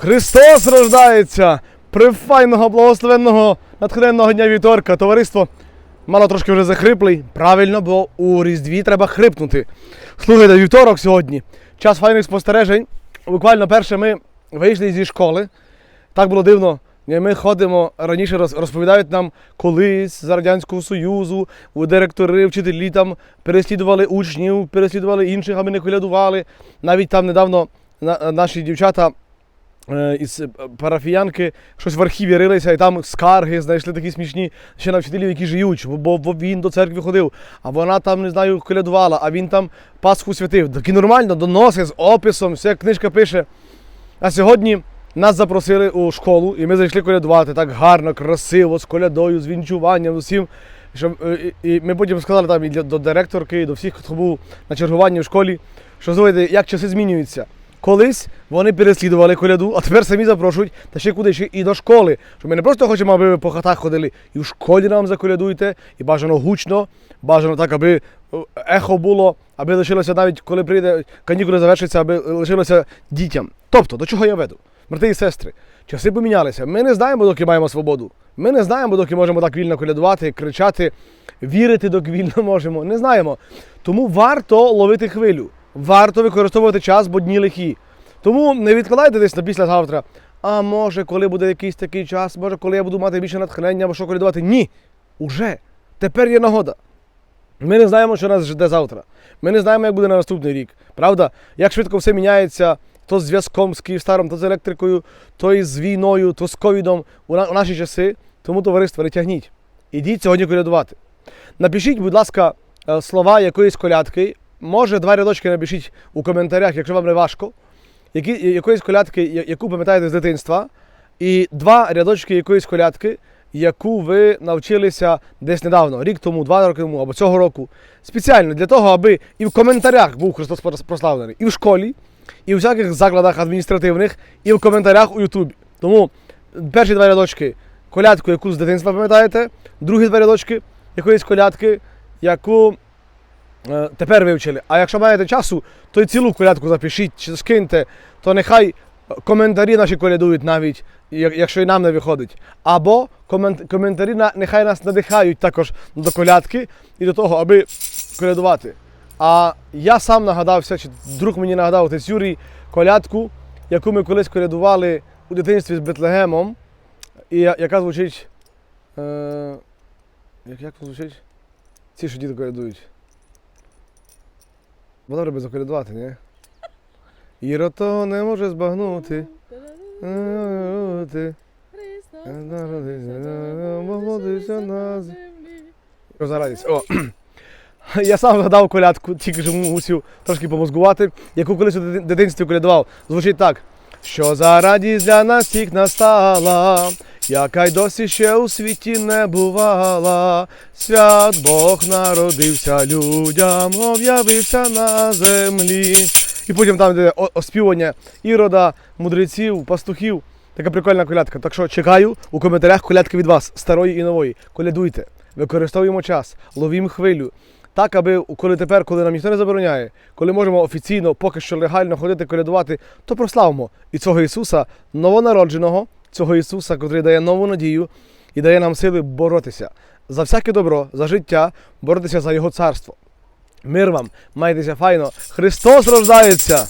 Христос рождається! Прифайного, благословенного, натхненного дня вівторка. Товариство мало трошки вже захриплий. Правильно, бо у Різдві треба хрипнути. Слухайте, вівторок сьогодні. Час файних спостережень. Буквально перше ми вийшли зі школи. Так було дивно. Ми ходимо раніше розповідають нам колись за Радянського Союзу, у директори, вчителі там переслідували учнів, переслідували інших, а ми не колядували. Навіть там недавно наші дівчата із е, парафіянки щось в архіві рилися, і там скарги знайшли такі смішні ще на вчителів, які жиють, бо, він до церкви ходив, а вона там, не знаю, колядувала, а він там Пасху святив. Такі нормально, доносить з описом, все книжка пише. А сьогодні нас запросили у школу, і ми зайшли колядувати так гарно, красиво, з колядою, з вінчуванням, усім. Що, е, і, і ми потім сказали там і для- до директорки, і до всіх, хто був на чергуванні в школі, що слухайте, як часи змінюються. Колись вони переслідували коляду, а тепер самі запрошують, та ще куди ще і до школи. Що ми не просто хочемо, аби ви по хатах ходили, і в школі нам заколядуйте, і бажано гучно, бажано так, аби е, ехо було, аби лишилося навіть коли прийде канікули завершиться, аби лишилося дітям. Тобто, до чого я веду? Брати і сестри, часи помінялися. Ми не знаємо, доки маємо свободу. Ми не знаємо, доки можемо так вільно колядувати, кричати, вірити, доки вільно можемо. Не знаємо. Тому варто ловити хвилю, варто використовувати час, бо дні лихі. Тому не відкладайте десь на післязавтра. А може, коли буде якийсь такий час, може, коли я буду мати більше натхнення або що колядувати. Ні. Уже. Тепер є нагода. Ми не знаємо, що нас жде завтра. Ми не знаємо, як буде на наступний рік. Правда? Як швидко все міняється, то з зв'язком з Київстаром, то з електрикою, то із війною, то з ковідом у, на- у наші часи. Тому, товариство, не тягніть. Ідіть сьогодні колядувати. Напишіть, будь ласка, е, слова якоїсь колядки. Може, два рядочки напишіть у коментарях, якщо вам не важко. Які, якоїсь колядки, яку пам'ятаєте з дитинства, і два рядочки якоїсь колядки, яку ви навчилися десь недавно, рік тому, два роки тому або цього року. Спеціально для того, аби і в коментарях був Христос прос- прославлений, і в школі, і в всяких закладах адміністративних, і в коментарях у Ютубі. Тому перші два рядочки колядку, яку з дитинства пам'ятаєте, другі два рядочки якоїсь колядки, яку тепер вивчили. А якщо маєте часу, то й цілу колядку запишіть чи скиньте, то нехай коментарі наші колядують навіть, якщо і нам не виходить. Або коментарі нехай нас надихають також до колядки і до того, аби колядувати. А я сам нагадався, чи друг мені нагадав отець Юрій колядку, яку ми колись колядували у дитинстві з Бетлегемом, і яка звучить. Е, як, як звучить? Ці, що діти колядують. Добре би заколядувати, ні? Іро того не може збагнути. Ти молодися на землі. Зарадість. О. Я сам згадав колядку, тільки що мусив трошки помозгувати, яку колись у дитинстві колядував. Звучить так. Що за радість для нас всіх настала, яка й досі ще у світі не бувала. Свят Бог народився людям, об'явився на землі. І потім там де оспівання ірода, мудреців, пастухів. Така прикольна колядка. Так що чекаю у коментарях колядки від вас, старої і нової. Колядуйте, використовуємо час, ловімо хвилю. Так, аби коли тепер, коли нам ніхто не забороняє, коли можемо офіційно, поки що легально ходити колядувати, то прославимо і цього Ісуса, новонародженого, цього Ісуса, котрий дає нову надію і дає нам сили боротися за всяке добро, за життя, боротися за Його царство. Мир вам, майтеся файно. Христос рождається!